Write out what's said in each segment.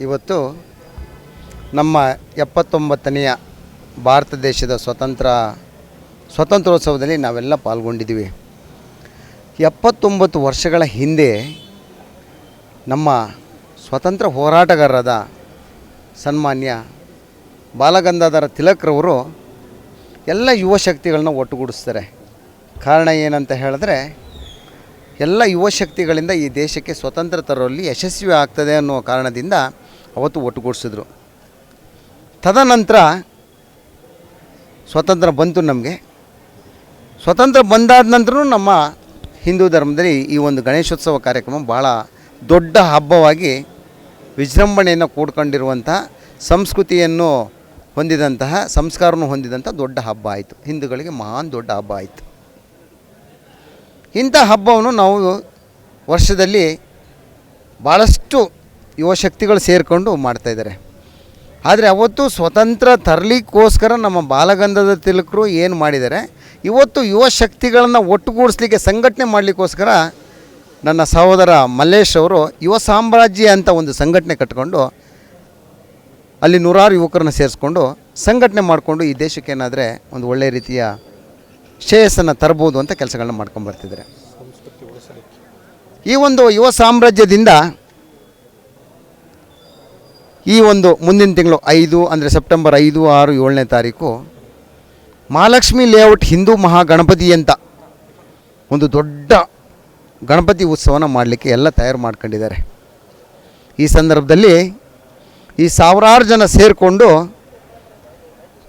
ಇವತ್ತು ನಮ್ಮ ಎಪ್ಪತ್ತೊಂಬತ್ತನೆಯ ಭಾರತ ದೇಶದ ಸ್ವತಂತ್ರ ಸ್ವತಂತ್ರೋತ್ಸವದಲ್ಲಿ ನಾವೆಲ್ಲ ಪಾಲ್ಗೊಂಡಿದ್ದೀವಿ. ಎಪ್ಪತ್ತೊಂಬತ್ತು ವರ್ಷಗಳ ಹಿಂದೆ ನಮ್ಮ ಸ್ವತಂತ್ರ ಹೋರಾಟಗಾರರಾದ ಸನ್ಮಾನ್ಯ ಬಾಲಗಂಧಾಧರ ತಿಲಕ್ರವರು ಎಲ್ಲ ಯುವ ಶಕ್ತಿಗಳನ್ನ ಒಟ್ಟುಗೂಡಿಸ್ತಾರೆ. ಕಾರಣ ಏನಂತ ಹೇಳಿದ್ರೆ, ಎಲ್ಲ ಯುವ ಶಕ್ತಿಗಳಿಂದ ಈ ದೇಶಕ್ಕೆ ಸ್ವತಂತ್ರ ತರೋಲ್ಲಿ ಯಶಸ್ವಿ ಆಗ್ತದೆ ಅನ್ನೋ ಕಾರಣದಿಂದ ಅವತ್ತು ಒಟ್ಟುಗೂಡಿಸಿದ್ರು. ತದನಂತರ ಸ್ವತಂತ್ರ ಬಂತು ನಮಗೆ. ಸ್ವತಂತ್ರ ಬಂದಾದ ನಂತರ ನಮ್ಮ ಹಿಂದೂ ಧರ್ಮದಲ್ಲಿ ಈ ಒಂದು ಗಣೇಶೋತ್ಸವ ಕಾರ್ಯಕ್ರಮ ಭಾಳ ದೊಡ್ಡ ಹಬ್ಬವಾಗಿ ವಿಜೃಂಭಣೆಯನ್ನು ಕೂಡ್ಕೊಂಡಿರುವಂಥ ಸಂಸ್ಕೃತಿಯನ್ನು ಹೊಂದಿದಂತಹ, ಸಂಸ್ಕಾರವನ್ನು ಹೊಂದಿದಂಥ ದೊಡ್ಡ ಹಬ್ಬ ಆಯಿತು. ಹಿಂದೂಗಳಿಗೆ ಮಹಾನ್ ದೊಡ್ಡ ಹಬ್ಬ ಆಯಿತು. ಇಂಥ ಹಬ್ಬವನ್ನು ನಾವು ವರ್ಷದಲ್ಲಿ ಭಾಳಷ್ಟು ಯುವ ಶಕ್ತಿಗಳು ಸೇರಿಕೊಂಡು ಮಾಡ್ತಾಯಿದ್ದಾರೆ ಆದರೆ ಅವತ್ತು ಸ್ವತಂತ್ರ ತರಲಿಕ್ಕೋಸ್ಕರ ನಮ್ಮ ಬಾಲಗಂಧದ ತಿಲಕರು ಏನು ಮಾಡಿದ್ದಾರೆ? ಇವತ್ತು ಯುವ ಶಕ್ತಿಗಳನ್ನು ಒಟ್ಟುಗೂಡಿಸ್ಲಿಕ್ಕೆ ಸಂಘಟನೆ ಮಾಡಲಿಕ್ಕೋಸ್ಕರ ನನ್ನ ಸಹೋದರ ಮಲ್ಲೇಶ್ ಅವರು ಯುವ ಸಾಮ್ರಾಜ್ಯ ಅಂತ ಒಂದು ಸಂಘಟನೆ ಕಟ್ಕೊಂಡು ಅಲ್ಲಿ ನೂರಾರು ಯುವಕರನ್ನು ಸೇರಿಸ್ಕೊಂಡು ಸಂಘಟನೆ ಮಾಡಿಕೊಂಡು ಈ ದೇಶಕ್ಕೆ ಏನಾದರೆ ಒಂದು ಒಳ್ಳೆಯ ರೀತಿಯ ಶ್ರೇಯಸ್ಸನ್ನು ತರ್ಬೋದು ಅಂತ ಕೆಲಸಗಳನ್ನ ಮಾಡ್ಕೊಂಡು ಬರ್ತಿದ್ದಾರೆ. ಈ ಒಂದು ಯುವ ಸಾಮ್ರಾಜ್ಯದಿಂದ ಈ ಒಂದು ಮುಂದಿನ ತಿಂಗಳು ಐದು, ಅಂದರೆ ಸೆಪ್ಟೆಂಬರ್ ಐದು, ಆರು, ಏಳನೇ ತಾರೀಕು ಮಹಾಲಕ್ಷ್ಮಿ ಲೇಔಟ್ ಹಿಂದೂ ಮಹಾಗಣಪತಿ ಅಂತ ಒಂದು ದೊಡ್ಡ ಗಣಪತಿ ಉತ್ಸವನ ಮಾಡಲಿಕ್ಕೆ ಎಲ್ಲ ತಯಾರು ಮಾಡ್ಕೊಂಡಿದ್ದಾರೆ. ಈ ಸಂದರ್ಭದಲ್ಲಿ ಈ ಸಾವಿರಾರು ಜನ ಸೇರಿಕೊಂಡು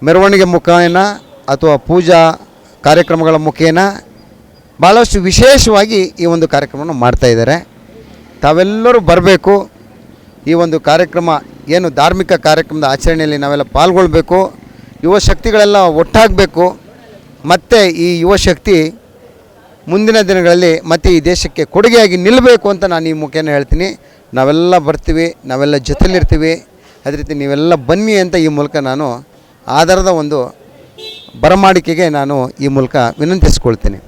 ಮೆರವಣಿಗೆ ಮುಖೇನ ಅಥವಾ ಪೂಜಾ ಕಾರ್ಯಕ್ರಮಗಳ ಮುಖೇನ ಭಾಳಷ್ಟು ವಿಶೇಷವಾಗಿ ಈ ಒಂದು ಕಾರ್ಯಕ್ರಮವನ್ನು ಮಾಡ್ತಾಯಿದ್ದಾರೆ ತಾವೆಲ್ಲರೂ ಬರಬೇಕು. ಈ ಒಂದು ಕಾರ್ಯಕ್ರಮ ಏನು ಧಾರ್ಮಿಕ ಕಾರ್ಯಕ್ರಮದ ಆಚರಣೆಯಲ್ಲಿ ನಾವೆಲ್ಲ ಪಾಲ್ಗೊಳ್ಬೇಕು, ಯುವ ಶಕ್ತಿಗಳೆಲ್ಲ ಒಟ್ಟಾಗಬೇಕು, ಮತ್ತು ಈ ಯುವ ಶಕ್ತಿ ಮುಂದಿನ ದಿನಗಳಲ್ಲಿ ಮತ್ತೆ ಈ ದೇಶಕ್ಕೆ ಕೊಡುಗೆಯಾಗಿ ನಿಲ್ಲಬೇಕು ಅಂತ ನಾನು ಈ ಮುಖೇನ ಹೇಳ್ತೀನಿ. ನಾವೆಲ್ಲ ಬರ್ತೀವಿ, ನಾವೆಲ್ಲ ಜೊತೆಲಿರ್ತೀವಿ. ಅದೇ ರೀತಿ ನೀವೆಲ್ಲ ಬನ್ನಿ ಅಂತ ಈ ಮೂಲಕ ನಾನು ಆಧಾರದ ಒಂದು ಬರಮಾಡಿಕೆಗೆ ನಾನು ಈ ಮೂಲಕ ವಿನಂತಿಸ್ಕೊಳ್ತೀನಿ.